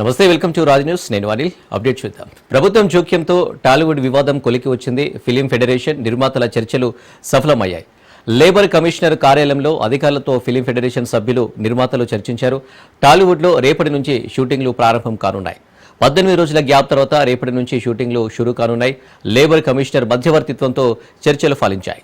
నమస్తే welcome to Raj news. నేను Anil. Update చూద్దాం. ప్రభుత్వం జోక్యంతో టాలీవుడ్ వివాదం కొలికి వచ్చింది. ఫిలిం ఫెడరేషన్ నిర్మాతల చర్చలు సఫలమయ్యాయి. లేబర్ కమిషనర్ కార్యాలయంలో అధికారులతో ఫిలిం ఫెడరేషన్ సభ్యులు నిర్మాతలు చర్చించారు. టాలీవుడ్లో రేపటి నుంచి షూటింగ్లు ప్రారంభం కానున్నాయి. పద్దెనిమిది రోజుల గ్యాప్ తర్వాత రేపటి నుంచి షూటింగ్లు షురూ కానున్నాయి. లేబర్ కమిషనర్ మధ్యవర్తిత్వంతో చర్చలు ఫలించాయి.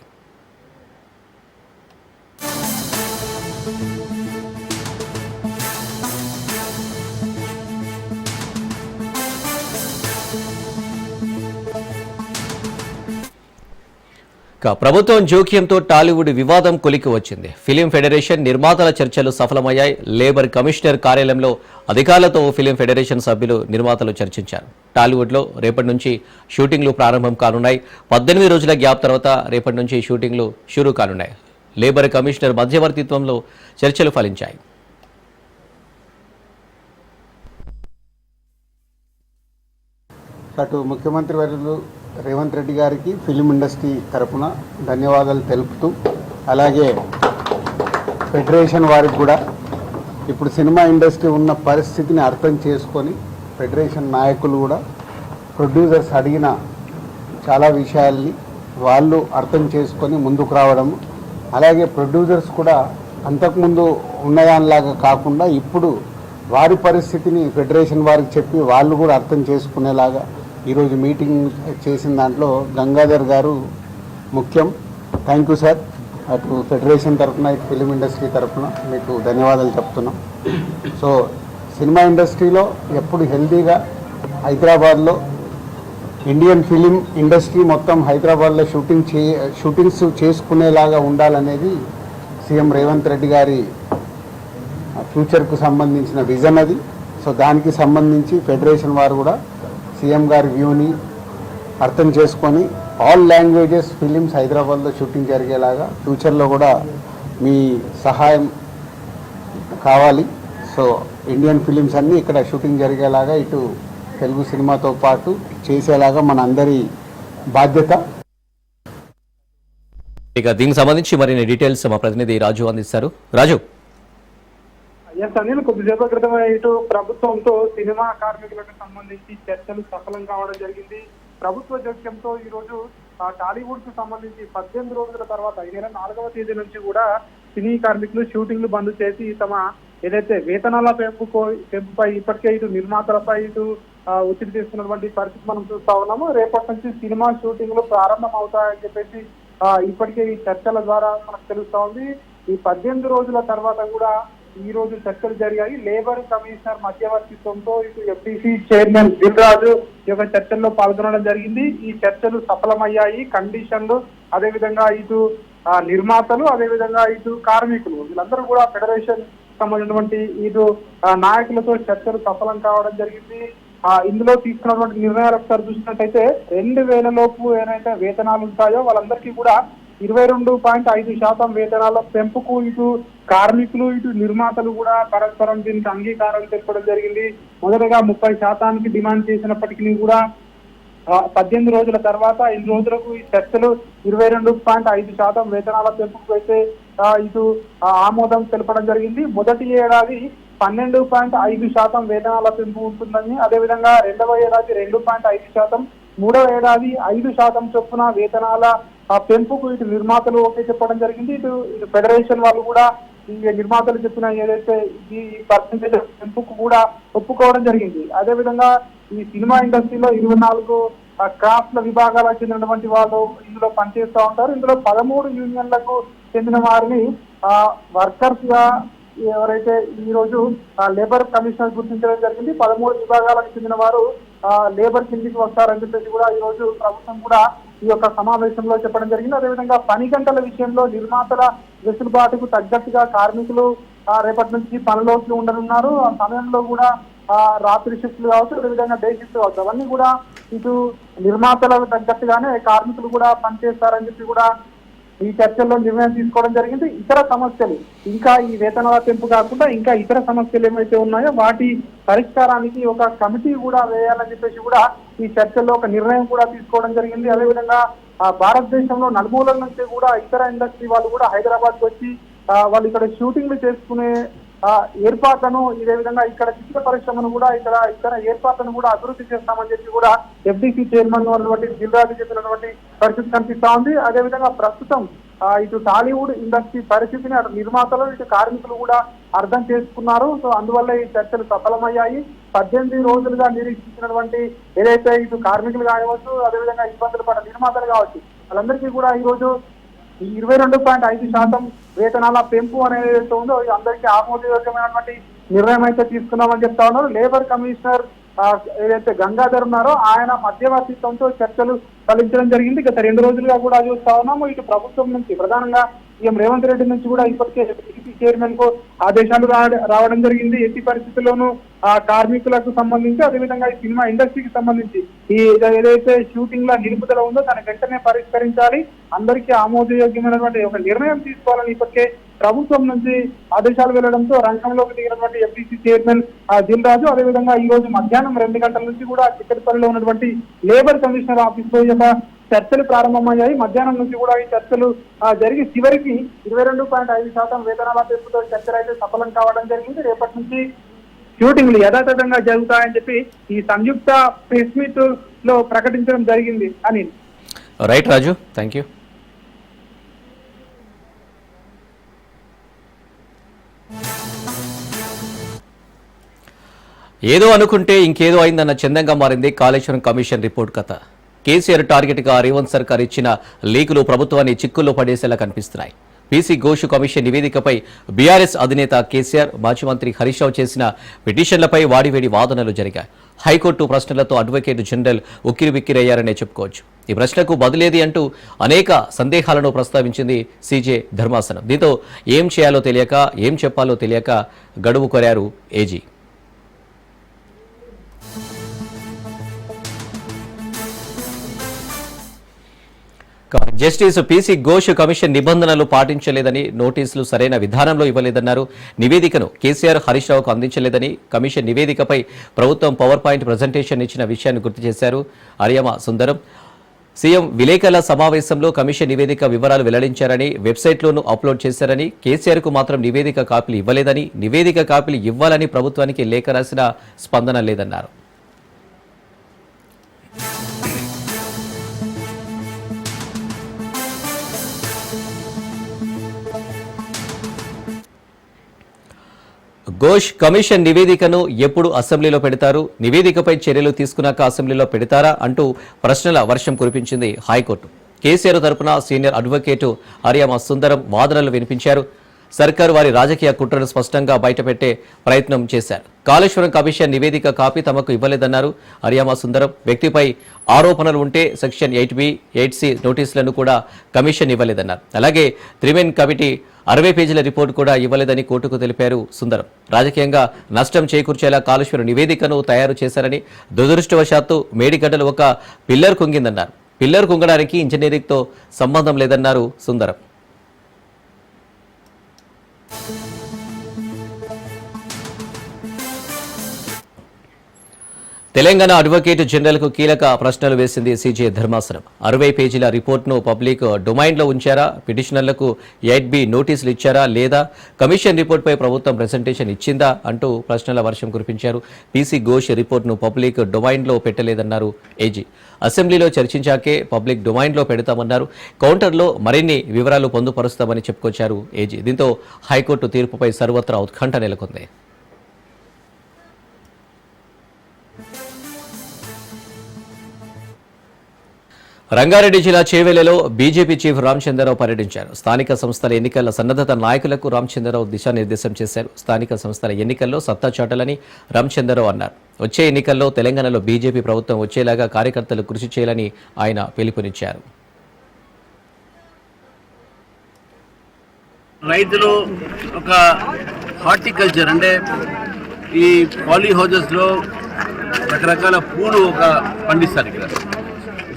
ప్రభుత్వం జోక్యంతో టాలీవుడ్ వివాదం కొలికి వచ్చింది. ఫిలిం ఫెడరేషన్ నిర్మాతల చర్చలు సఫలమయ్యాయి. లేబర్ కమిషనర్ కార్యాలయంలో అధికారులతో ఫిలిం ఫెడరేషన్ సభ్యులు నిర్మాతలు చర్చించారు. టాలీవుడ్లో రేపటి నుంచి షూటింగ్లు ప్రారంభం కానున్నాయి. పద్దెనిమిది రోజుల గ్యాప్ తర్వాత రేపటి నుంచి షూటింగ్లు షురూ కానున్నాయి. లేబర్ కమిషనర్ మధ్యవర్తిత్వంలో చర్చలు ఫలించాయి. అటు ముఖ్యమంత్రి వర్యులు రేవంత్ రెడ్డి గారికి ఫిలిం ఇండస్ట్రీ తరఫున ధన్యవాదాలు తెలుపుతూ అలాగే ఫెడరేషన్ వారికి కూడా ఇప్పుడు సినిమా ఇండస్ట్రీ ఉన్న పరిస్థితిని అర్థం చేసుకొని ఫెడరేషన్ నాయకులు కూడా ప్రొడ్యూసర్స్ అడిగిన చాలా విషయాల్ని వాళ్ళు అర్థం చేసుకొని ముందుకు రావడం అలాగే ప్రొడ్యూసర్స్ కూడా అంతకుముందు ఉన్నదానిలాగా కాకుండా ఇప్పుడు వారి పరిస్థితిని ఫెడరేషన్ వారికి చెప్పి వాళ్ళు కూడా అర్థం చేసుకునేలాగా ఈరోజు మీటింగ్ చేసిన దాంట్లో గంగాధర్ గారు ముఖ్యం. థ్యాంక్ యూ సార్ అటు ఫెడరేషన్ తరఫున ఇటు ఫిలిం ఇండస్ట్రీ తరఫున మీకు ధన్యవాదాలు చెప్తున్నాం. సో సినిమా ఇండస్ట్రీలో ఎప్పుడు హెల్తీగా హైదరాబాద్లో ఇండియన్ ఫిలిం ఇండస్ట్రీ మొత్తం హైదరాబాద్లో షూటింగ్ చే షూటింగ్స్ చేసుకునేలాగా ఉండాలనేది సీఎం రేవంత్ రెడ్డి గారి ఫ్యూచర్కు సంబంధించిన విజన్ అది. సో దానికి సంబంధించి ఫెడరేషన్ వారు కూడా సీఎం గారి వ్యూని అర్థం చేసుకొని ఆల్ లాంగ్వేజెస్ ఫిలిమ్స్ హైదరాబాద్లో షూటింగ్ జరిగేలాగా ఫ్యూచర్లో కూడా మీ సహాయం కావాలి. సో ఇండియన్ ఫిలిమ్స్ అన్నీ ఇక్కడ షూటింగ్ జరిగేలాగా ఇటు తెలుగు సినిమాతో పాటు చేసేలాగా మన అందరి బాధ్యత. ఇక దీనికి సంబంధించి మరిన్ని డీటెయిల్స్ మా ప్రతినిధి రాజు అందిస్తారు. రాజు. ఎస్ అనిల్ కొద్దిసేపటి క్రితమే ఇటు ప్రభుత్వంతో సినిమా కార్మికులకు సంబంధించి చర్చలు సఫలం కావడం జరిగింది. ప్రభుత్వ జోక్యంతో ఈ రోజు టాలీవుడ్కు సంబంధించి పద్దెనిమిది రోజుల తర్వాత ఈ నెల నాలుగవ తేదీ నుంచి కూడా సినీ కార్మికులు షూటింగ్లు బంద్ చేసి తమ ఏదైతే వేతనాల పెంపుకో పెంపుపై ఇప్పటికే ఇటు నిర్మాతలపై ఇటు ఒత్తిడి తీసుకున్నటువంటి పరిస్థితి మనం చూస్తా ఉన్నాము. రేపటి నుంచి సినిమా షూటింగ్లు ప్రారంభం అవుతాయని చెప్పేసి ఇప్పటికే ఈ చర్చల ద్వారా మనకు తెలుస్తా ఉంది. ఈ పద్దెనిమిది రోజుల తర్వాత కూడా ఈ రోజు చర్చలు జరిగాయి. లేబర్ కమిషనర్ మధ్యవర్తిత్వంతో ఇటు ఎఫ్టీసీ చైర్మన్ దిల్ రాజు ఈ యొక్క చర్చల్లో పాల్గొనడం జరిగింది. ఈ చర్చలు సఫలమయ్యాయి. కండిషన్లు అదేవిధంగా ఇటు నిర్మాతలు అదేవిధంగా ఇటు కార్మికులు వీళ్ళందరూ కూడా ఫెడరేషన్ సంబంధించినటువంటి ఇటు నాయకులతో చర్చలు సఫలం కావడం జరిగింది. ఆ ఇందులో తీసుకున్నటువంటి నిర్ణయాలు ఒకసారి చూసినట్టయితే రెండు వేల లోపు ఏదైతే వేతనాలు ఉంటాయో వాళ్ళందరికీ కూడా ఇరవై రెండు పాయింట్ ఐదు శాతం వేతనాల పెంపుకు ఇటు కార్మికులు ఇటు నిర్మాతలు కూడా పరస్పరం దీనికి అంగీకారం తెలపడం జరిగింది. మొదటగా ముప్పై శాతానికి డిమాండ్ చేసినప్పటికీ కూడా పద్దెనిమిది రోజుల తర్వాత ఇన్ని రోజులకు ఈ చర్చలు ఇరవై రెండు పాయింట్ ఐదు శాతం వేతనాల పెంపుకు అయితే ఇటు ఆమోదం తెలపడం జరిగింది. మొదటి ఏడాది పన్నెండు పాయింట్ ఐదు శాతం వేతనాల పెంపు ఉంటుందని అదేవిధంగా రెండవ ఏడాది రెండు పాయింట్ ఐదు శాతం మూడవ ఏడాది ఐదు శాతం చొప్పున వేతనాల ఆ, పెంపుకు ఇటు నిర్మాతలు ఓకే చెప్పడం జరిగింది. ఇటు ఇటు ఫెడరేషన్ వాళ్ళు కూడా ఈ నిర్మాతలు చెప్పిన ఏదైతే ఈ పర్సంటేజ్ పెంపుకు కూడా ఒప్పుకోవడం జరిగింది. అదేవిధంగా ఈ సినిమా ఇండస్ట్రీలో ఇరవై నాలుగు క్రాఫ్ట్ల విభాగాలకు చెందినటువంటి వాళ్ళు ఇందులో పనిచేస్తూ ఉంటారు. ఇందులో పదమూడు యూనియన్లకు చెందిన వారిని ఆ, వర్కర్స్గా ఎవరైతే ఈ రోజు లేబర్ కమిషనర్ గుర్తించడం జరిగింది. పదమూడు విభాగాలకు చెందిన వారు ఆ, లేబర్ కిందికి వస్తారని చెప్పేసి కూడా ఈ రోజు ప్రభుత్వం కూడా ఈ యొక్క సమావేశంలో చెప్పడం జరిగింది. అదేవిధంగా పని గంటల విషయంలో నిర్మాతల వెసులుబాటుకు తగ్గట్టుగా కార్మికులు రేపటి నుంచి పనిలోకి ఉండనున్నారు. ఆ సమయంలో కూడా రాత్రి షిఫ్ట్లు కావచ్చు అదేవిధంగా డే షిఫ్ట్ కావచ్చు. అవన్నీ కూడా ఇటు నిర్మాతలకు తగ్గట్టుగానే కార్మికులు కూడా పనిచేస్తారని చెప్పి కూడా ఈ చర్చల్లో నిర్ణయం తీసుకోవడం జరిగింది. ఇతర సమస్యలు ఇంకా ఈ వేతనాల పెంపు కాకుండా ఇంకా ఇతర సమస్యలు ఏమైతే ఉన్నాయో వాటి పరిష్కారానికి ఒక కమిటీ కూడా వేయాలని చెప్పేసి కూడా ఈ చర్చల్లో ఒక నిర్ణయం కూడా తీసుకోవడం జరిగింది. అదేవిధంగా భారతదేశంలో నలుమూలల నుంచి కూడా ఇతర ఇండస్ట్రీ వాళ్ళు కూడా హైదరాబాద్ వచ్చి వాళ్ళు ఇక్కడ షూటింగ్లు చేసుకునే ఏర్పాట్లను ఇదే విధంగా ఇక్కడ చిత్ర పరిశ్రమను కూడా ఇక్కడ ఇతర ఏర్పాట్లను కూడా అభివృద్ధి చేస్తామని చెప్పి కూడా ఎఫ్డీసీ చైర్మన్ ఉన్నటువంటి జిల్లాకు చెప్పినటువంటి పరిస్థితి కనిపిస్తా ఉంది. అదే విధంగా ప్రస్తుతం ఇటు టాలీవుడ్ ఇండస్ట్రీ పరిస్థితిని అటు నిర్మాతలు ఇటు కార్మికులు కూడా అర్థం చేసుకున్నారు. సో అందువల్ల ఈ చర్చలు సఫలమయ్యాయి. పద్దెనిమిది రోజులుగా నిరీక్షించినటువంటి ఏదైతే ఇటు కార్మికులు కావచ్చు అదేవిధంగా ఇబ్బందులు పడ్డ నిర్మాతలు కావచ్చు వాళ్ళందరికీ కూడా ఈ రోజు ఈ ఇరవై రెండు పాయింట్ ఐదు శాతం వేతనాల పెంపు అనేది ఏదైతే ఉందో ఇది అందరికీ ఆమోదయోగ్యమైనటువంటి నిర్ణయం అయితే తీసుకున్నామని చెప్తా ఉన్నారు. లేబర్ కమిషనర్ ఏదైతే గంగాధర్ ఉన్నారో ఆయన మధ్యవర్తిత్వంతో చర్చలు ఫలించడం జరిగింది. గత రెండు రోజులుగా కూడా చూస్తా ఉన్నాము. ఇటు ప్రభుత్వం నుంచి ప్రధానంగా సీఎం రేవంత్ రెడ్డి నుంచి కూడా ఇప్పటికే టీడీపీ చైర్మన్కు ఆదేశాలు రావడం జరిగింది. ఎట్టి పరిస్థితుల్లోనూ ఆ కార్మికులకు సంబంధించి అదేవిధంగా ఈ సినిమా ఇండస్ట్రీకి సంబంధించి ఈ ఏదైతే షూటింగ్ లా నిలుపుదల ఉందో దాన్ని వెంటనే పరిష్కరించాలి. అందరికీ ఆమోదయోగ్యమైనటువంటి ఒక నిర్ణయం తీసుకోవాలని ఇప్పటికే ప్రభుత్వం నుంచి ఆదేశాలు వెళ్ళడంతో రంగంలోకి దిగినటువంటి ఎంపీసీ చైర్మన్ దిల్ రాజు అదేవిధంగా ఈ రోజు మధ్యాహ్నం రెండు గంటల నుంచి కూడా చిక్కటిపల్లిలో ఉన్నటువంటి లేబర్ కమిషనర్ ఆఫీస్లో యొక్క చర్చలు ప్రారంభమయ్యాయి. మధ్యాహ్నం నుంచి కూడా ఈ చర్చలు జరిగి చివరికి ఇరవై రెండు పాయింట్ ఐదు శాతం వేతనాల పెంపుతో చర్చలు అయితే సఫలం కావడం జరిగింది. రేపటి నుంచి షూటింగ్లు యథాతథంగా జరుగుతాయని చెప్పి ఈ సంయుక్త ప్రెస్ మీట్లో ప్రకటించడం జరిగింది అని రైట్ రాజు థ్యాంక్ యూ ఏదో అనుకుంటే ఇంకేదో అయిందన్న చందంగా మారింది కాళేశ్వరం కమిషన్ రిపోర్ట్ కథ. కేసీఆర్ టార్గెట్గా రేవంత్ సర్కార్ ఇచ్చిన లీకులు ప్రభుత్వాన్ని చిక్కుల్లో పడేసేలా కనిపిస్తున్నాయి. బీసీ ఘోష్ కమిషన్ నివేదికపై బీఆర్ఎస్ అధినేత కేసీఆర్ మాజీ మంత్రి హరీష్ రావు చేసిన పిటిషన్లపై వాడివేడి వాదనలు జరిగాయి. హైకోర్టు ప్రశ్నలతో అడ్వకేట్ జనరల్ ఉక్కిరిబిక్కిరయ్యారనే చెప్పుకోవచ్చు. ఈ ప్రశ్నకు బదిలేది అంటూ అనేక సందేహాలను ప్రస్తావించింది సీజే ధర్మాసనం. దీంతో ఏం చేయాలో తెలియక ఏం చెప్పాలో తెలియక గడువు కోరారు AG. Justice PC Ghosh commission నిబంధనలు పాటించలేదని నోటీసులు సరైన విధానంలో ఇవ్వలేదన్నారు. నివేదికను కేసీఆర్ హరీష్ రావుకు అందించలేదని కమిషన్ నివేదికపై ప్రభుత్వం పవర్ పాయింట్ ప్రజెంటేషన్ ఇచ్చిన విషయాన్ని గుర్తు చేశారు. అరియమ సుందరం. సీఎం విలేకరుల సమావేశంలో కమిషన్ నివేదిక వివరాలు వెల్లడించారని వెబ్సైట్లోనూ అప్లోడ్ చేశారని కేసీఆర్కు మాత్రం నివేదిక కాపీలు ఇవ్వలేదని నివేదిక కాపీలు ఇవ్వాలని ప్రభుత్వానికి లేఖ రాసిన స్పందన లేదన్నారు. ఘోష్ కమిషన్ నివేదికను ఎప్పుడు అసెంబ్లీలో పెడతారు? నివేదికపై చర్యలు తీసుకున్నాక అసెంబ్లీలో పెడతారా? అంటూ ప్రశ్నల వర్షం కురిపించింది హైకోర్టు. కేసీఆర్ తరపున సీనియర్ అడ్వకేటు ఆర్యమ సుందరం వాదనలు వినిపించారు. సర్కారు వారి రాజకీయ కుట్రను స్పష్టంగా బయటపెట్టే ప్రయత్నం చేశారు. కాళేశ్వరం కమిషన్ నివేదిక కాపీ తమకు ఇవ్వలేదన్నారు. అరియామా సుందరం వ్యక్తిపై ఆరోపణలు ఉంటే section eight B eight C నోటీసులను కూడా కమిషన్ ఇవ్వలేదన్నారు. అలాగే త్రిమెన్ కమిటీ అరవై పేజీల రిపోర్టు కూడా ఇవ్వలేదని కోర్టుకు తెలిపారు సుందరం. రాజకీయంగా నష్టం చేకూర్చేలా కాళేశ్వరం నివేదికను తయారు చేశారని దురదృష్టవశాత్తు మేడిగడ్డలు ఒక పిల్లర్ కుంగిందన్నారు. పిల్లర్ కుంగడానికి ఇంజనీరింగ్తో సంబంధం లేదన్నారు సుందరం. తెలంగాణ అడ్వకేట్ జనరల్కు కీలక ప్రశ్నలు వేసింది సీజే ధర్మాసనం. అరవై పేజీల రిపోర్ట్ను పబ్లిక్ డొమైన్లో ఉంచారా? పిటిషనర్లకు ఎయిట్ బి నోటీసులు ఇచ్చారా లేదా? కమిషన్ రిపోర్ట్పై ప్రభుత్వం ప్రెజెంటేషన్ ఇచ్చిందా అంటూ ప్రశ్నల వర్షం కురిపించారు. పీసీ ఘోష్ రిపోర్ట్ను పబ్లిక్ డొమైన్లో పెట్టలేదన్నారు ఏజీ. అసెంబ్లీలో చర్చించాకే పబ్లిక్ డొమైన్లో పెడతామన్నారు. కౌంటర్లో మరిన్ని వివరాలు పొందుపరుస్తామని చెప్పుకొచ్చారు ఏజీ. దీంతో హైకోర్టు తీర్పుపై సర్వత్రా ఉత్కంఠ నెలకొంది. రంగారెడ్డి జిల్లా చేవెలలో బీజేపీ చీఫ్ రామచంద్రరావు పర్యటించారు. స్థానిక సంస్థల ఎన్నికల సన్నద్ధత నాయకులకు రామచంద్రరావు దిశానిర్దేశం చేశారు. స్థానిక సంస్థల ఎన్నికల్లో సత్తా చాటాలని రామచంద్రరావు అన్నారు. వచ్చే ఎన్నికల్లో తెలంగాణలో బీజేపీ ప్రభుత్వం వచ్చేలాగా కార్యకర్తలు కృషి చేయాలని ఆయన పిలుపునిచ్చారు. రైతులు ఒక హార్టికల్చర్ అంటే ఈ పాలీ హౌజెస్లో రకరకాల పూలు ఒక పండిస్తారు ఇక్కడ.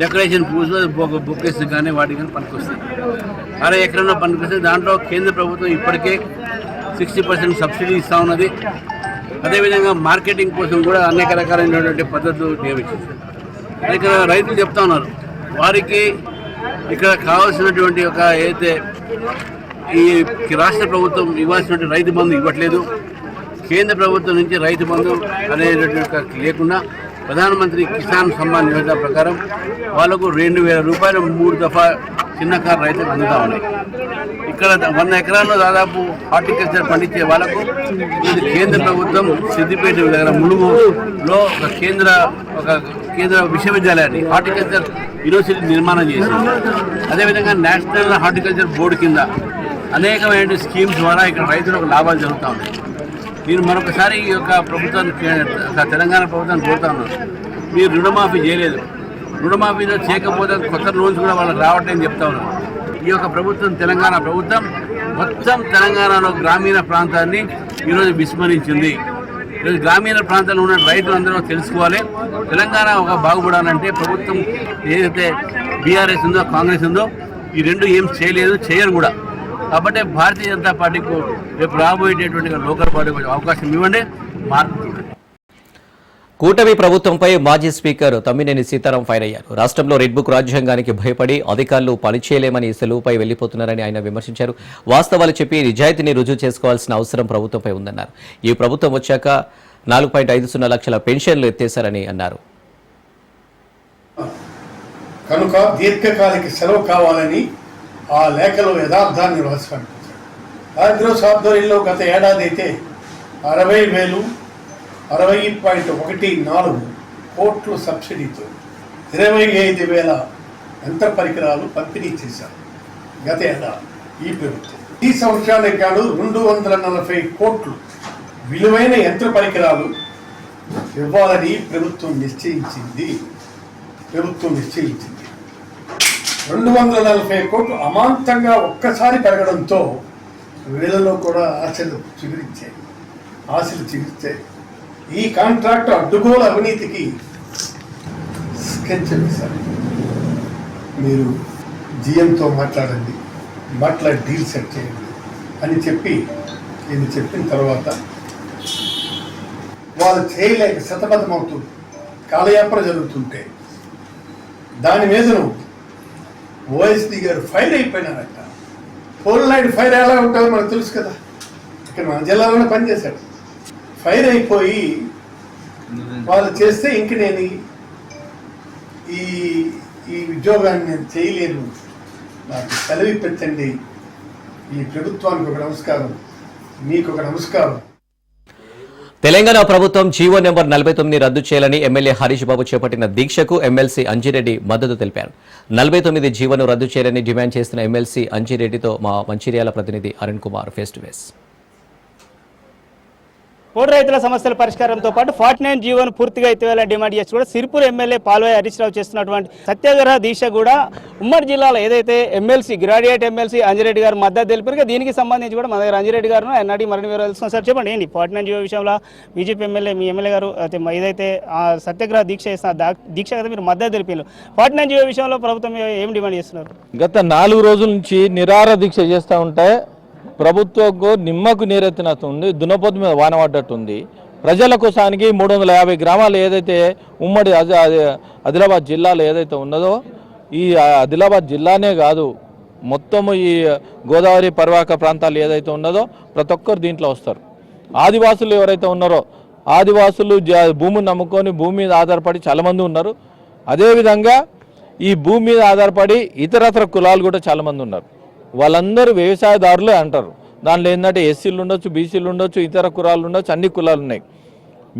డెకరేషన్ పూజలో బొకేస్ కానీ వాటికి కానీ పనికొస్తాయి. అలా ఎక్కడైనా పనికొస్తే దాంట్లో కేంద్ర ప్రభుత్వం ఇప్పటికే సిక్స్టీ పర్సెంట్ సబ్సిడీ ఇస్తూ ఉన్నది. అదేవిధంగా మార్కెటింగ్ కోసం కూడా అనేక రకాలైనటువంటి పద్ధతులు నియమించింది ఇక్కడ రైతులు చెప్తా ఉన్నారు వారికి ఇక్కడ కావాల్సినటువంటి ఒక ఏదైతే ఈ రాష్ట్ర ప్రభుత్వం ఇవ్వాల్సినటువంటి రైతు బంధు ఇవ్వట్లేదు కేంద్ర ప్రభుత్వం నుంచి రైతు బంధు అనేటువంటి లేకుండా ప్రధానమంత్రి కిసాన్ సమ్మాన్ యోజన ప్రకారం వాళ్ళకు రెండు వేల రూపాయలు మూడు దఫా చిన్నకారు రైతులకు అందుతా ఉన్నాయి. ఇక్కడ వంద ఎకరాల్లో దాదాపు హార్టికల్చర్ పండించే వాళ్ళకు ఇది కేంద్ర ప్రభుత్వం సిద్దిపేట దగ్గర ములుగులో ఒక కేంద్ర ఒక కేంద్ర విశ్వవిద్యాలయాన్ని హార్టికల్చర్ యూనివర్సిటీ నిర్మాణం చేసింది. అదేవిధంగా నేషనల్ హార్టికల్చర్ బోర్డు కింద అనేకమైన స్కీమ్స్ ద్వారా ఇక్కడ రైతులకు లాభాలు జరుగుతూ ఉన్నాయి. నేను మరొకసారి ఈ యొక్క ప్రభుత్వాన్ని తెలంగాణ ప్రభుత్వాన్ని కోరుతా ఉన్నాను. మీరు రుణమాఫీ చేయలేదు. రుణమాఫీలో చేయకపోతే కొత్త లోన్స్ కూడా వాళ్ళకి రావట్లేదని చెప్తా ఉన్నాను. ఈ యొక్క ప్రభుత్వం తెలంగాణ ప్రభుత్వం మొత్తం తెలంగాణలో గ్రామీణ ప్రాంతాన్ని ఈరోజు విస్మరించింది. ఈరోజు గ్రామీణ ప్రాంతంలో ఉన్న రైతులందరూ తెలుసుకోవాలి. తెలంగాణ ఒక బాగుపడాలంటే ప్రభుత్వం ఏదైతే బీఆర్ఎస్ ఉందో కాంగ్రెస్ ఉందో ఈ రెండు ఏం చేయలేదు చేయరు కూడా. కాబట్టి భారతీయ జనతా పార్టీకు రేపు రాబోయేటటువంటి లోకల్ పార్టీకి అవకాశం ఇవ్వండి. కూటమి ప్రభుత్వంపై మాజీ స్పీకర్ తమ్మినేని సీతారాం ఫైర్ అయ్యారు. రాష్ట్రంలో రెడ్ బుక్ రాజ్యాంగానికి భయపడి అధికారులు పనిచేయలేమని సెలవుపై వెళ్ళిపోతున్నారని ఆయన విమర్శించారు. వాస్తవాలు చెప్పి నిజాయితీని రుజువు చేసుకోవాల్సిన అవసరం ప్రభుత్వంపై ఉందన్నారు. ఈ ప్రభుత్వం వచ్చాక నాలుగు పాయింట్ ఐదు సున్నా లక్షల పెన్షన్లు ఎత్తేశారని అన్నారు. కనుక దీర్ఘకాలిక సెలవు కావాలని ఆ లేఖలో యథార్థాన్ని రాసుకుంటారు ఆగ్రోస్ ఆధ్వర్యంలో గత ఏడాది అయితే అరవై వేలు అరవై పాయింట్ ఒకటి నాలుగు కోట్లు సబ్సిడీతో ఇరవై ఐదు వేల యంత్ర పరికరాలు పంపిణీ చేశారు. గత ఏడాది ఈ ప్రభుత్వం. ఈ సంవత్సరానికి గాను రెండు వందల నలభై కోట్లు విలువైన యంత్ర పరికరాలు ఇవ్వాలని ప్రభుత్వం నిశ్చయించింది. ప్రభుత్వం నిశ్చయించింది. రెండు వందల నలభై కోట్లు అమాంతంగా ఒక్కసారి పెరగడంతో వీళ్ళలో కూడా ఆశలు చిగురించాయి. ఆశలు చిగురించాయి. ఈ కాంట్రాక్ట్ అడ్డుగోలు అవినీతికి స్కెచ్ వేశారు. మీరు జిఎంతో మాట్లాడండి మాట్లాడి డీల్ సెట్ చేయండి అని చెప్పి ఇది చెప్పిన తర్వాత వాళ్ళు చేయలేక శతబద్ధమవుతుంది కాలయాపన జరుగుతుంటే దాని మీదను ఓఎస్డి గారు ఫైర్ అయిపోయినారట. ఫోర్ నైట్ ఫైర్ ఎలా ఉంటుందో మనకు తెలుసు కదా. ఇక్కడ మన జిల్లాలోనే పనిచేశాడు ఫైర్ అయిపోయి వాళ్ళు చేస్తే ఇంక నేను ఈ- ఈ ఉద్యోగాన్ని నేను చేయలేను. నాకు సెలవు పెట్టండి ఈ ప్రభుత్వానికి ఒక నమస్కారం. మీకు ఒక నమస్కారం. తెలంగాణ ప్రభుత్వం జీవో నెంబర్ నలభై తొమ్మిది రద్దు చేయాలని ఎమ్మెల్యే హరీష్ బాబు చేపట్టిన దీక్షకు ఎమ్మెల్సీ అంజిరెడ్డి మద్దతు తెలిపారు. నలభై తొమ్మిది జీవోను రద్దు చేయాలని డిమాండ్ చేస్తున్న ఎమ్మెల్సీ అంజిరెడ్డితో మా మంచిర్యాల ప్రతినిధి Arun Kumar face to face కోడి రైతుల సమస్యల పరిష్కారంతో పాటు ఫార్టీ నైన్ జీవోను పూర్తిగా ఎత్తివేలా డిమాండ్ చేసి కూడా సిరిపూర్ ఎమ్మెల్యే పాల్వాయి హరీష్ రావు చేస్తున్నటువంటి సత్యాగ్రహ దీక్ష కూడా ఉమ్మడి జిల్లాలో ఏదైతే ఎమ్మెల్సీ గ్రాడ్యుయేట్ ఎమ్మెల్సీ అంజిరెడ్డి గారు మద్దతు తెలిపారు దీనికి సంబంధించి కూడా మన దగ్గర అంజిరెడ్డి గారు ఎన్నడీ అడిగి మరిన్ని వివరాలు తెలుసుకున్నాం సార్ చెప్పండి ఏంటి ఫార్టీ నైన్ జీవో విషయంలో బీజేపీ ఎమ్మెల్యే మీ ఎమ్మెల్యే గారు అయితే ఏదైతే సత్యాగ్రహ దీక్ష చేసిన దీక్ష కదా మీరు మద్దతు తెలిపారు. ఫార్టీ నైన్ జీవో విషయంలో ప్రభుత్వం ఏం డిమాండ్ చేస్తున్నారు? గత నాలుగు రోజుల నుంచి నిరార దీక్ష చేస్తూ ఉంటే ప్రభుత్వకు నిమ్మకు నీరెత్తినట్టుంది దునపోతు మీద వాన పడ్డట్టుంది. ప్రజల కోసానికి మూడు వందల యాభై గ్రామాలు ఏదైతే ఉమ్మడి ఆదిలాబాద్ జిల్లాలో ఏదైతే ఉన్నదో ఈ ఆదిలాబాద్ జిల్లానే కాదు మొత్తము ఈ గోదావరి పర్వాక ప్రాంతాలు ఏదైతే ఉన్నదో ప్రతి ఒక్కరు దీంట్లో వస్తారు. ఆదివాసులు ఎవరైతే ఉన్నారో ఆదివాసులు జ భూమిని నమ్ముకొని భూమి మీద ఆధారపడి చాలామంది ఉన్నారు. అదేవిధంగా ఈ భూమి మీద ఆధారపడి ఇతరతర కులాలు కూడా చాలామంది ఉన్నారు. వాళ్ళందరూ వ్యవసాయదారులే అంటారు. దాంట్లో ఏంటంటే ఎస్సీలు ఉండొచ్చు బీసీలు ఉండొచ్చు ఇతర కులాలు ఉండొచ్చు అన్ని కులాలు ఉన్నాయి.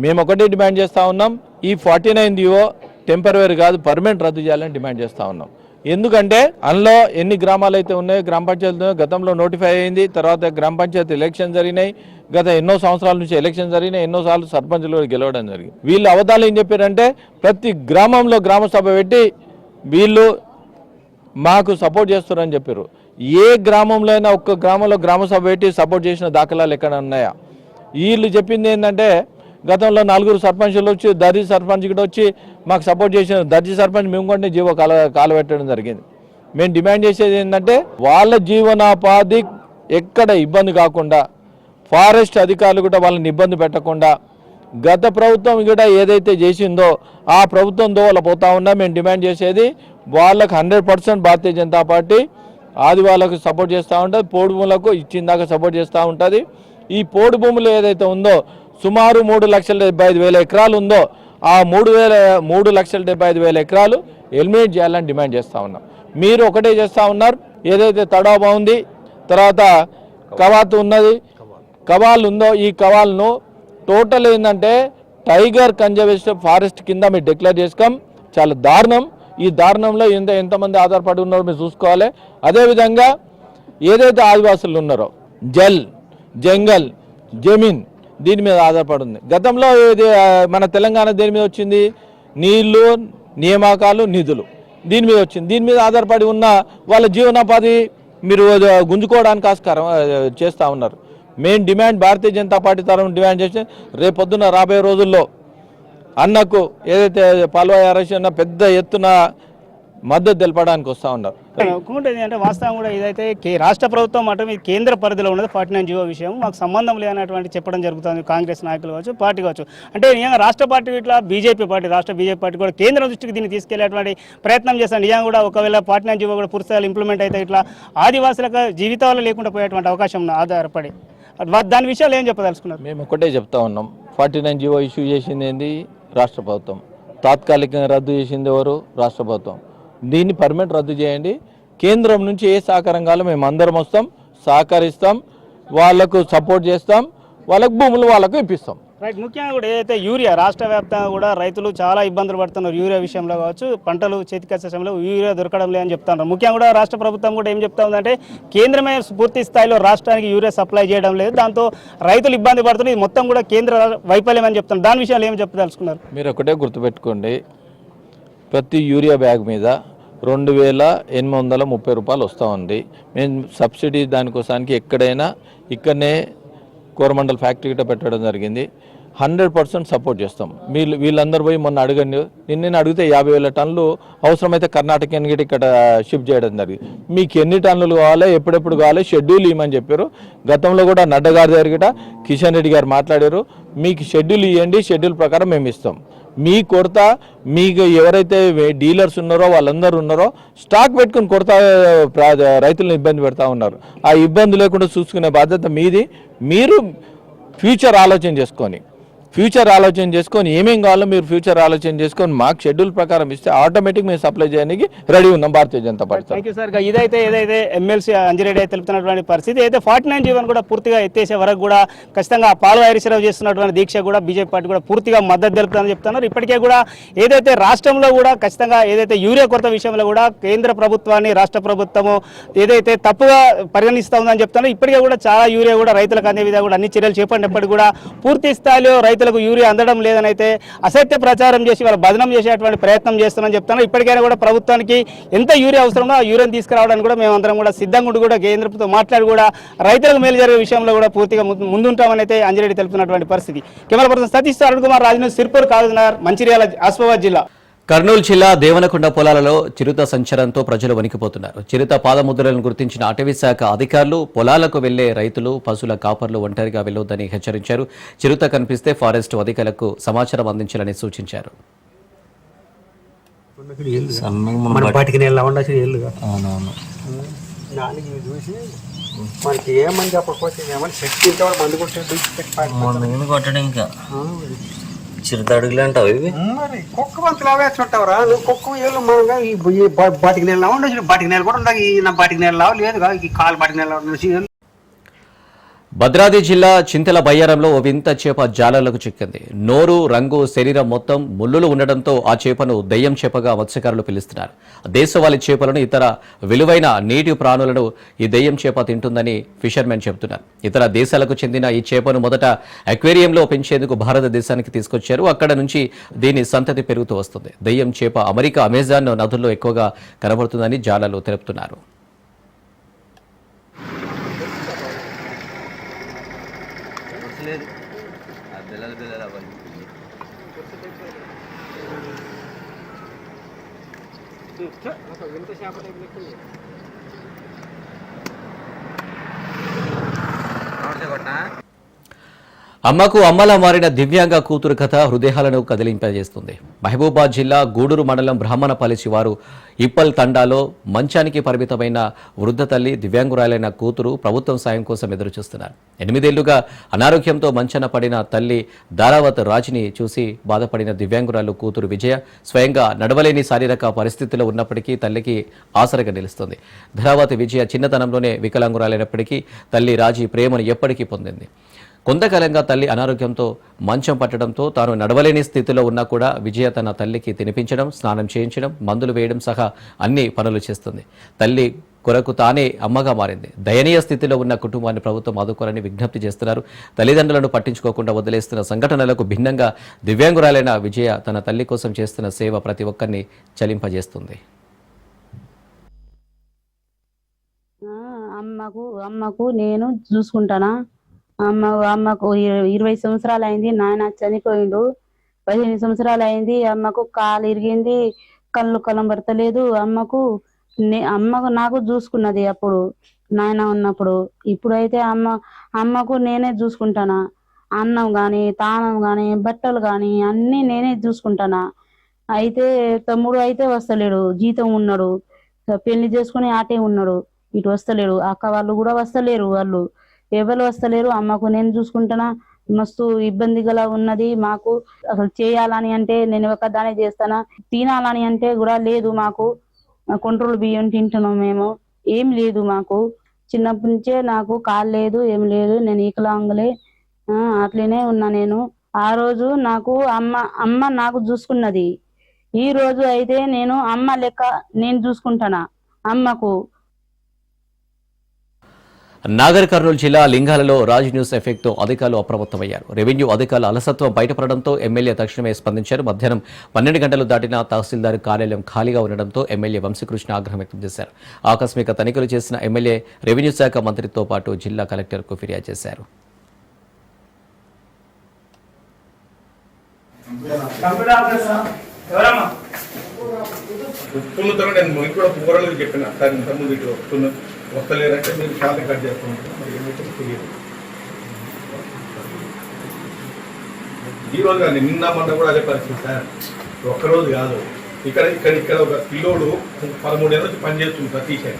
మేము ఒకటే డిమాండ్ చేస్తూ ఉన్నాం. ఈ ఫార్టీ నైన్ దివో టెంపరీ కాదు పర్మనెంట్ రద్దు చేయాలని డిమాండ్ చేస్తూ ఉన్నాం. ఎందుకంటే అందులో ఎన్ని గ్రామాలు అయితే ఉన్నాయో గ్రామ పంచాయతీ గతంలో నోటిఫై అయింది. తర్వాత గ్రామ పంచాయతీ ఎలక్షన్ జరిగినాయి. గత ఎన్నో సంవత్సరాల నుంచి ఎలక్షన్ జరిగినాయి. ఎన్నోసార్లు సర్పంచులు గెలవడం జరిగింది. వీళ్ళు అవధాలు ఏం చెప్పారంటే ప్రతి గ్రామంలో గ్రామ సభ పెట్టి వీళ్ళు మాకు సపోర్ట్ చేస్తారని చెప్పారు. ఏ గ్రామంలో అయినా ఒక్క గ్రామంలో గ్రామ సభ పెట్టి సపోర్ట్ చేసిన దాఖలాలు ఎక్కడ ఉన్నాయా? వీళ్ళు చెప్పింది ఏంటంటే గతంలో నలుగురు సర్పంచులు వచ్చి దర్జీ సర్పంచ్ కూడా వచ్చి మాకు సపోర్ట్ చేసిన దర్జీ సర్పంచ్ మేము కూడా జీవో కాల కాలబెట్టడం జరిగింది. మేము డిమాండ్ చేసేది ఏంటంటే వాళ్ళ జీవనోపాధి ఎక్కడ ఇబ్బంది కాకుండా ఫారెస్ట్ అధికారులు కూడా వాళ్ళని ఇబ్బంది పెట్టకుండా గత ప్రభుత్వం కూడా ఏదైతే చేసిందో ఆ ప్రభుత్వం దోవల పోతా ఉన్నా మేము డిమాండ్ చేసేది వాళ్ళకి hundred percent Bharatiya Janata party ఆది వాళ్ళకు సపోర్ట్ చేస్తూ ఉంటుంది పోడు భూములకు ఇచ్చిన ఇచ్చిందాక సపోర్ట్ చేస్తూ ఉంటుంది. ఈ పోడు భూములు ఏదైతే ఉందో సుమారు మూడు లక్షల డెబ్బై ఐదు వేల ఎకరాలు ఉందో ఆ మూడు వేల మూడు లక్షల డెబ్బై ఐదు వేల ఎకరాలు ఎలిమినేట్ చేయాలని డిమాండ్ చేస్తూ ఉన్నాం. మీరు ఒకటే చేస్తూ ఉన్నారు. ఏదైతే తడాబా ఉంది తర్వాత కవాతు ఉన్నది కవాల్ ఉందో ఈ కవాల్ను టోటల్ ఏంటంటే టైగర్ కన్జర్వేషన్ ఫారెస్ట్ కింద మీరు డిక్లేర్ చేసుకోం చాలా దారుణం. ఈ దారుణంలో ఎంత ఎంతమంది ఆధారపడి ఉన్నారో మీరు చూసుకోవాలి. అదేవిధంగా ఏదైతే ఆదివాసులు ఉన్నారో జల్ జంగల్ జమీన్ దీని మీద ఆధారపడి ఉంది. గతంలో ఇది మన తెలంగాణ దేని మీద వచ్చింది? నీళ్ళు నియామకాలు నిధులు దీని మీద వచ్చింది. దీని మీద ఆధారపడి ఉన్న వాళ్ళ జీవనోపాధి మీరు గుంజుకోవడానికి ఆస్కారం చేస్తూ ఉన్నారు. Main demand Bharatiya Janata party తరఫున డిమాండ్ చేసి రేపొద్దున రాబోయే రోజుల్లో అన్నకు ఏదైతే పాల్వాయి అరసిన పెద్ద ఎత్తున మద్దతు తెలపడానికి వస్తూ ఉన్నారు. ఇంకోటి అంటే వాస్తవం కూడా ఇదైతే కే- రాష్ట్ర ప్రభుత్వం మాత్రం ఇది కేంద్ర పరిధిలో ఉన్నది ఫార్టీ నైన్ జీవో విషయం. మాకు సంబంధం లేనటువంటి చెప్పడం జరుగుతుంది కాంగ్రెస్ నాయకులు కావచ్చు పార్టీ కావచ్చు. అంటే నిజంగా రాష్ట్ర పార్టీ ఇట్లా బీజేపీ పార్టీ రాష్ట్ర బీజేపీ పార్టీ కూడా కేంద్రం దృష్టికి దీన్ని తీసుకెళ్ళేటువంటి ప్రయత్నం చేస్తాను నిజంగా కూడా ఒకవేళ ఫార్టీ నైన్ జీవో కూడా పూర్తిగా ఇంప్లిమెంట్ అయితే ఇట్లా ఆదివాసులకు జీవితాలు లేకుండా పోయేటువంటి అవకాశం ఆధారపడి. దాని విషయాలు ఏం చెప్పదలుచుకున్నారు? మేము ఒకటే చెప్తా ఉన్నాం. ఫార్టీ నైన్ జీవో ఇష్యూ చేసింది ఏంది? రాష్ట్ర ప్రభుత్వం. తాత్కాలికంగా రద్దు చేసింది ఎవరు? రాష్ట్ర ప్రభుత్వం. దీన్ని పర్మనెంట్ రద్దు చేయండి. కేంద్రం నుంచి ఏ సహకారం కావాలో మేము అందరం వస్తాం సహకరిస్తాం వాళ్ళకు సపోర్ట్ చేస్తాం వాళ్ళకు భూములు వాళ్ళకు ఇప్పిస్తాం. రైట్ ముఖ్యంగా కూడా ఏదైతే యూరియా రాష్ట్ర వ్యాప్తంగా కూడా రైతులు చాలా ఇబ్బందులు పడుతున్నారు యూరియా విషయంలో కావచ్చు పంటలు చేతికొచ్చే సమయంలో యూరియా దొరకడం లేదని చెప్తున్నారు. ముఖ్యంగా కూడా రాష్ట్ర ప్రభుత్వం కూడా ఏం చెప్తా ఉందంటే కేంద్రమే పూర్తి స్థాయిలో రాష్ట్రానికి యూరియా సప్లై చేయడం లేదు. దాంతో రైతులు ఇబ్బంది పడుతున్నారు. ఇది మొత్తం కూడా కేంద్ర వైఫల్యం అని చెప్తున్నారు. దాని విషయాలు ఏం చెప్పదలుచుకున్నారు? మీరు ఒకటే గుర్తుపెట్టుకోండి. ప్రతి యూరియా బ్యాగ్ మీద రెండు వేల ఎనిమిది వందల ముప్పై రూపాయలు వస్తూ ఉంది. మేము సబ్సిడీ దానికోసానికి ఎక్కడైనా ఇక్కడనే కోరమండల్ ఫ్యాక్టరీ గిట్ట పెట్టడం జరిగింది. హండ్రెడ్ పర్సెంట్ సపోర్ట్ చేస్తాం. వీళ్ళు వీళ్ళందరూ పోయి మొన్న అడగండి. నిన్న అడిగితే యాభై వేల టన్నులు అవసరమైతే కర్ణాటక ఎన్నికటి ఇక్కడ షిఫ్ట్ చేయడం జరిగింది. మీకు ఎన్ని టన్నులు కావాలి ఎప్పుడెప్పుడు కావాలి షెడ్యూల్ ఇవ్వమని చెప్పారు. గతంలో కూడా నడ్డగారి దగ్గర కిషన్ రెడ్డి గారు మాట్లాడారు. మీకు షెడ్యూల్ ఇవ్వండి షెడ్యూల్ ప్రకారం మేము ఇస్తాం. మీ కొరత మీకు ఎవరైతే డీలర్స్ ఉన్నారో వాళ్ళందరూ ఉన్నారో స్టాక్ పెట్టుకుని కొరత ప్రా- రైతులను ఇబ్బంది పెడతా ఉన్నారు. ఆ ఇబ్బంది లేకుండా చూసుకునే బాధ్యత మీది. మీరు ఫ్యూచర్ ఆలోచన చేసుకొని. ఫ్యూచర్ ఆలోచన చేసుకొని ఏమేం కావాలో మీరు ఫ్యూచర్ ఆలోచన చేసుకొని మాకు షెడ్యూల్ ప్రకారం ఇస్తే ఆటోమేటిక్ మేము సప్లై చేయడానికి రెడీ ఉన్నాం Bharatiya Janata party thank you sir ఇదైతే ఏదైతే ఎమ్మెల్సీ అంజిరెడ్డి అయితే తెలుపుతున్నటువంటి పరిస్థితి అయితే ఫార్టీ నైన్ జీవన్ కూడా పూర్తిగా ఎత్తేసే వరకు కూడా ఖచ్చితంగా పాలు హరీశ్రావు చేస్తున్నటువంటి దీక్ష కూడా బీజేపీ పార్టీ కూడా పూర్తిగా మద్దతు తెలుపుతుందని చెప్తున్నారు. ఇప్పటికే కూడా ఏదైతే రాష్ట్రంలో కూడా ఖచ్చితంగా ఏదైతే యూరియా కొరత విషయంలో కూడా కేంద్ర ప్రభుత్వాన్ని రాష్ట్ర ప్రభుత్వము ఏదైతే తప్పుగా పరిగణిస్తా ఉందని చెప్తున్నారు. ఇప్పటికే కూడా చాలా యూరియా కూడా రైతులకు అందే విధంగా కూడా అన్ని చర్యలు చేపట్టినప్పటికీ కూడా పూర్తి స్థాయిలో రైతు రైతులకు యూరియా అందడం లేదని అయితే అసత్య ప్రచారం చేసి వాళ్ళు బదనం చేసేటువంటి ప్రయత్నం చేస్తున్నామని చెప్తున్నారు. ఇప్పటికైనా కూడా ప్రభుత్వానికి ఎంత యూరియా అవసరమో ఆ యూరియాని తీసుకురావడానికి కూడా మేమందరం కూడా సిద్ధంగా ఉండి కూడా కేంద్రంతో మాట్లాడి కూడా రైతులకు మేలు జరిగే విషయంలో కూడా పూర్తిగా ముందు- ముందుంటామని అయితే అంజరెడ్డి తెలుపుతున్నటువంటి పరిస్థితి. కెమెరా పర్సన్ సతీష్ అరుణ్ కుమార్ రాజు సిర్పూర్ కాగజ్నగర్ మంచిర్యాల ఆసిఫాబాద్ జిల్లా. కర్నూలు జిల్లా దేవనకొండ పొలాలలో చిరుత సంచారంతో ప్రజలు వణికిపోతున్నారు. చిరుత పాదముద్రలను గుర్తించిన అటవీ శాఖ అధికారులు పొలాలకు వెళ్ళే రైతులు పశువుల కాపర్లు ఒంటరిగా వెళ్ళొద్దని హెచ్చరించారు. చిరుత కనిపిస్తే ఫారెస్ట్ అధికారులకు సమాచారం అందించాలని సూచించారు. మనకి ఏమని చెప్పకపోతే ఏమని శక్తి కొట్టడం ఇంకా. చిరుతడుగులు అంటావు ఇవి? మరి కుక్క అవే వేస్తుంటావురా నువ్వు కుక్క ఏళ్ళు మనగా ఈ ఈ బాటికి నెల ఉండొచ్చు. బాటికి నెల కూడా ఉండవు. ఈ నా బాటికి లేదు కాదు. ఈ కాలు బాటికి నెల నుంచి భద్రాద్రి జిల్లా చింతల బయ్యారంలో ఓ వింత చేప జాలర్లకు చిక్కింది. నోరు రంగు శరీరం మొత్తం ముళ్ళులు ఉండడంతో ఆ చేపను దెయ్యం చేపగా మత్స్యకారులు పిలుస్తున్నారు. దేశవాళీ చేపలను ఇతర విలువైన నీటి ప్రాణులను ఈ దెయ్యం చేప తింటుందని ఫిషర్మెన్ చెబుతున్నారు. ఇతర దేశాలకు చెందిన ఈ చేపను మొదట అక్వేరియంలో పెంచేందుకు భారతదేశానికి తీసుకొచ్చారు. అక్కడ నుంచి దీని సంతతి పెరుగుతూ వస్తుంది. దెయ్యం చేప అమెరికా అమెజాన్ నదుల్లో ఎక్కువగా కనబడుతుందని జాలర్లు తెలుపుతున్నారు. ya అమ్మకు అమ్మలా మారిన దివ్యాంగ కూతురు కథ హృదయాలను కదిలింపజేస్తుంది. మహబూబాద్ జిల్లా గూడూరు మండలం బ్రాహ్మణపల్లి శివారు ఇప్పల్ తండాలో మంచానికి పరిమితమైన వృద్ధ తల్లి దివ్యాంగురాలైన కూతురు ప్రభుత్వం సాయం కోసం ఎదురుచూస్తున్నారు. ఎనిమిదేళ్ళుగా అనారోగ్యంతో మంచాన పడిన తల్లి దారావత్ రాజ్ని చూసి బాధపడిన దివ్యాంగురాలు కూతురు విజయ స్వయంగా నడవలేని శారీరక పరిస్థితిలో ఉన్నప్పటికీ తల్లికి ఆసరగా నిలుస్తుంది. ధరావతి విజయ చిన్నతనంలోనే వికలాంగురాలైనప్పటికీ తల్లి రాజీ ప్రేమను ఎప్పటికీ పొందింది. కొంతకాలంగా తల్లి అనారోగ్యంతో మంచం పట్టడంతో తాను నడవలేని స్థితిలో ఉన్నా కూడా విజయ తన తల్లికి తినిపించడం స్నానం చేయించడం మందులు వేయడం సహా అన్ని పనులు చేస్తుంది. తల్లి కొరకు తానే అమ్మగా మారింది. దయనీయ స్థితిలో ఉన్న కుటుంబాన్ని ప్రభుత్వం ఆదుకోవాలని విజ్ఞప్తి చేస్తున్నారు. తల్లిదండ్రులను పట్టించుకోకుండా వదిలేస్తున్న సంఘటనలకు భిన్నంగా దివ్యాంగురాలైన విజయ తన తల్లి కోసం చేస్తున్న సేవ ప్రతి ఒక్కరిని చలింపజేస్తుంది. అమ్మకు అమ్మకు నేను చూసుకుంటానా? అమ్మ అమ్మకు ఇరవై సంవత్సరాలు అయింది నాయన చనిపోయిండు. పదిహేను సంవత్సరాలు అయింది అమ్మకు కాలు ఇరిగింది కళ్ళు కలంబడతలేదు అమ్మకు నే అమ్మకు నాకు చూసుకున్నది అప్పుడు నాయన ఉన్నప్పుడు. ఇప్పుడైతే అమ్మ అమ్మకు నేనే చూసుకుంటానా? అన్నం గాని తానం గాని బట్టలు గాని అన్ని నేనే చూసుకుంటానా? అయితే తమ్ముడు అయితే వస్తలేడు జీతం ఉన్నాడు. పెళ్ళి చేసుకుని ఆటే ఉన్నాడు. ఇటు వస్తలేడు అక్క వాళ్ళు కూడా వస్తలేరు వాళ్ళు. ఎవరు వస్తలేరు. అమ్మకు నేను చూసుకుంటున్నా. మస్తు ఇబ్బంది గల ఉన్నది మాకు. అసలు చేయాలని అంటే నేను ఒకదానే చేస్తానా? తినాలని అంటే కూడా లేదు మాకు. కొంట్రోల్ బియ్యం తింటున్నాం మేము. ఏం లేదు మాకు. చిన్నప్పటి నుంచే నాకు కాలు లేదు ఏం లేదు. నేను ఈకలాంగులే ఆ, అట్లనే ఉన్నా నేను. ఆ రోజు నాకు అమ్మ అమ్మ నాకు చూసుకున్నది. ఈ రోజు అయితే నేను అమ్మ లెక్క నేను చూసుకుంటానా అమ్మకు. నాగర్ కర్నూలు జిల్లా లింగాలలో రాజ్ న్యూస్ ఎఫెక్ట్తో అధికారులు అప్రమత్తమయ్యారు. రెవెన్యూ అధికారుల అలసత్వం బయటపడడంతో ఎమ్మెల్యే తక్షణమే స్పందించారు. మధ్యాహ్నం పన్నెండు గంటలు దాటిన తహసీల్దార్ కార్యాలయం ఖాళీగా ఉండడంతో ఎమ్మెల్యే వంశీకృష్ణ ఆగ్రహం వ్యక్తం చేశారు. ఆకస్మిక తనిఖీలు చేసిన ఎమ్మెల్యే రెవెన్యూ శాఖ మంత్రితో పాటు జిల్లా కలెక్టర్కు ఫిర్యాదు చేశారు. చెప్పిన. సార్ ఇంతకుముందు వస్తలేరంటే మీరు చాలా కట్ చేస్తున్నారు. మరి ఏమైతే తెలియదు. ఈ రోజు కానీ నిన్న మొన్న కూడా అదే పరిస్థితి సార్. ఒక్కరోజు కాదు. ఇక్కడ ఇక్కడ ఇక్కడ ఒక పిల్లోడు పదమూడేళ్ళ నుంచి పనిచేస్తుంది సార్ టీచర్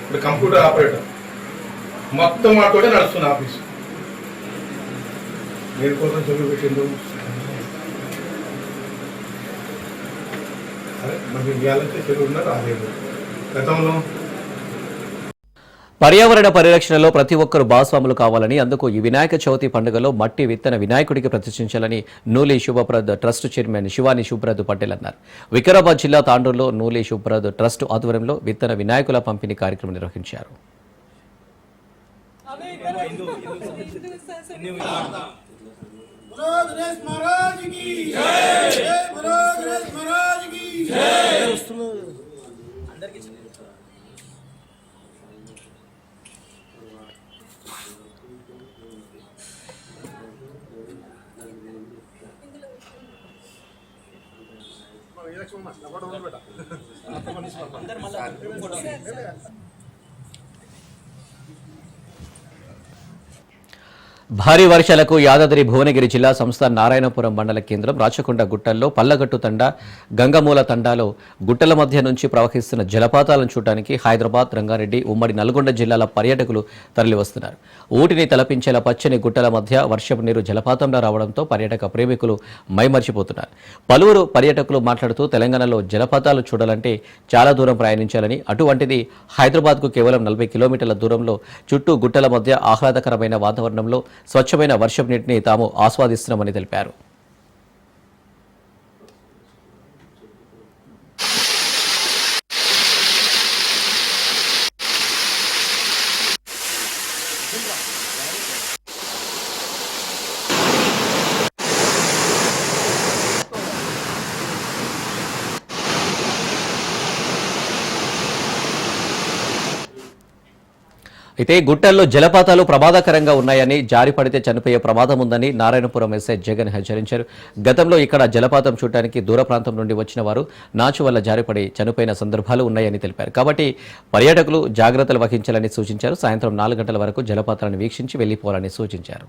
ఇప్పుడు కంప్యూటర్ ఆపరేటర్. మొత్తం వాటితోనే నడుస్తుంది ఆఫీస్. దేనికోసం చదువు పెట్టిండు అదే మరి ఇవ్వాలంటే చెడు ఉన్నారు రాలేదు. గతంలో పర్యావరణ పరిరక్షణలో ప్రతి ఒక్కరూ భాగస్వాములు కావాలని అందుకు ఈ వినాయక చవితి పండుగలో మట్టి విత్తన వినాయకుడికి ప్రతిష్ఠించాలని నూలి శుభప్రద్ ట్రస్ట్ చైర్మన్ శివాని శుభ్రద్ పటేల్ అన్నారు. వికారాబాద్ జిల్లా తాండూరులో నూలి శుభ్రద్ ట్రస్ట్ ఆధ్వర్యంలో విత్తన వినాయకుల పంపిణీ కార్యక్రమం నిర్వహించారు. అందరు మళ్ళీ భారీ వర్షాలకు యాదాద్రి భువనగిరి జిల్లా సంస్థ నారాయణపురం మండల కేంద్రం రాచకొండ గుట్టల్లో పల్లగట్టు తండా గంగమూల తండాలో గుట్టల మధ్య నుంచి ప్రవహిస్తున్న జలపాతాలను చూడటానికి హైదరాబాద్ రంగారెడ్డి ఉమ్మడి నల్గొండ జిల్లాల పర్యాటకులు తరలివస్తున్నారు. ఊటిని తలపించేలా పచ్చని గుట్టల మధ్య వర్షపు నీరు జలపాతంలో రావడంతో పర్యాటక ప్రేమికులు మైమర్చిపోతున్నారు. పలువురు పర్యాటకులు మాట్లాడుతూ తెలంగాణలో జలపాతాలు చూడాలంటే చాలా దూరం ప్రయాణించాలని అటువంటిది హైదరాబాద్కు కేవలం నలభై కిలోమీటర్ల దూరంలో చుట్టూ గుట్టల మధ్య ఆహ్లాదకరమైన వాతావరణంలో స్వచ్ఛమైన వర్షపు నీటిని తాము ఆస్వాదిస్తున్నామని తెలిపారు. అయితే గుట్టల్లో జలపాతాలు ప్రమాదకరంగా ఉన్నాయని జారి పడితే చనిపోయే ప్రమాదం ఉందని నారాయణపురం ఎస్ఐ జగన్ హెచ్చరించారు. గతంలో ఇక్కడ జలపాతం చూడటానికి దూర ప్రాంతం నుండి వచ్చిన వారు నాచు వల్ల జారిపడి చనిపోయిన సందర్భాలు ఉన్నాయని తెలిపారు. కాబట్టి పర్యాటకులు జాగ్రత్తలు వహించాలని సూచించారు. సాయంత్రం నాలుగు గంటల వరకు జలపాతాలను వీక్షించి వెళ్ళిపోవాలని సూచించారు.